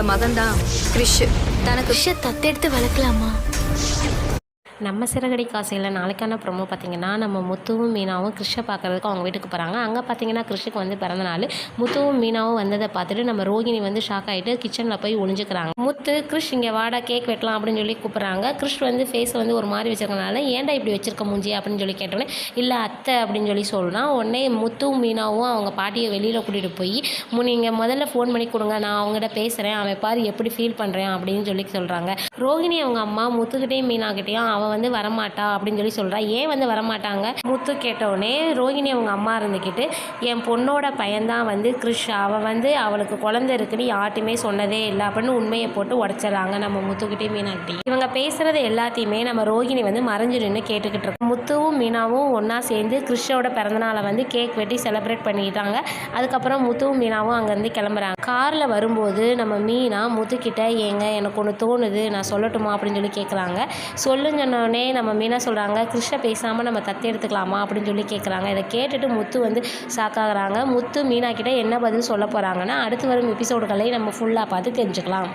மகன் தான் கிறிஷ் தனக்கு கிருஷ்ண தத்தெடுத்து வளர்க்கலாமா? நம்ம சிறகடி காசையில் நாளைக்கான ப்ரொமோ பார்த்தீங்கன்னா நம்ம முத்துவும் மீனாவும் கிருஷ்ணை பார்க்குறதுக்கு அவங்க வீட்டுக்கு போகிறாங்க அங்கே பார்த்தீங்கன்னா கிருஷ்ணுக்கு வந்து பிறந்த நாள். முத்துவும் மீனாவும் வந்ததை பார்த்துட்டு நம்ம ரோகிணி வந்து ஷாக் ஆகிட்டு கிச்சனில் போய் ஒளிஞ்சுக்கிறாங்க. முத்து கிருஷ் இங்கே வாடா கேக் வெட்டலாம் அப்படின்னு சொல்லி கூப்பிட்றாங்க. கிருஷ் வந்து ஃபேஸ் வந்து ஒரு மாதிரி வச்சிருக்கனால ஏன்டா இப்படி வச்சிருக்க மூஞ்சி? அப்படின்னு சொல்லி கேட்டோன்னே இல்லை அத்தை அப்படின்னு சொல்லி சொல்கிறான் உடனே முத்துவும் மீனாவும் அவங்க பாட்டியை வெளியில் கூட்டிகிட்டு போய் மு நீங்கள் முதல்ல ஃபோன் பண்ணி கொடுங்க. நான் அவங்ககிட்ட பேசுகிறேன் அவன் பாரு எப்படி ஃபீல் பண்ணுறேன் அப்படின்னு சொல்லி சொல்கிறாங்க ரோகிணி அவங்க அம்மா முத்துக்கிட்டேயும் மீனாக்கிட்டேயும் அவன் வந்து வரமாட்டா அப்படின்னு சொல்லி சொல்கிறா ஏன் வந்து வரமாட்டாங்க? முத்து கேட்டவுடனே ரோகிணி அவங்க அம்மா இருந்துக்கிட்டு என் பொண்ணோட பையன்தான் வந்து கிருஷ் அவன் வந்து அவளுக்கு குழந்தை இருக்குன்னு யார்ட்டுமே சொன்னதே இல்லை அப்படின்னு உண்மையை போட்டு உடச்சிடறாங்க நம்ம முத்துக்கிட்டே மீனாக்கிட்டே இவங்க பேசுகிறது எல்லாத்தையுமே நம்ம ரோஹிணி வந்து மறைஞ்சு நின்று கேட்டுக்கிட்டு இருக்கோம். முத்துவும் மீனாவும் ஒன்றா சேர்ந்து கிருஷ்ணோட பிறந்தநாளை வந்து கேக் வெட்டி செலிப்ரேட் பண்ணிக்கிட்டாங்க. அதுக்கப்புறம் முத்துவும் மீனாவும் அங்கேருந்து கிளம்புறாங்க. காரில் வரும்போது நம்ம மீனா முத்துக்கிட்ட ஏங்க எனக்கு ஒன்று தோணுது. நான் சொல்லட்டுமா? அப்படின்னு சொல்லி கேட்குறாங்க சொல்லுங்க சொன்னோடனே நம்ம மீனா சொல்கிறாங்க கிருஷ்ண பேசாமல் நம்ம தத்து எடுத்துக்கலாமா? அப்படின்னு சொல்லி கேட்குறாங்க இதை கேட்டுட்டு முத்து வந்து ஷாக்காகிறாங்க முத்து மீனா கிட்ட என்ன பதில் சொல்ல போகிறாங்கன்னா அடுத்து வரும் எபிசோடுகளை நம்ம ஃபுல்லாக பார்த்து தெரிஞ்சுக்கலாம்.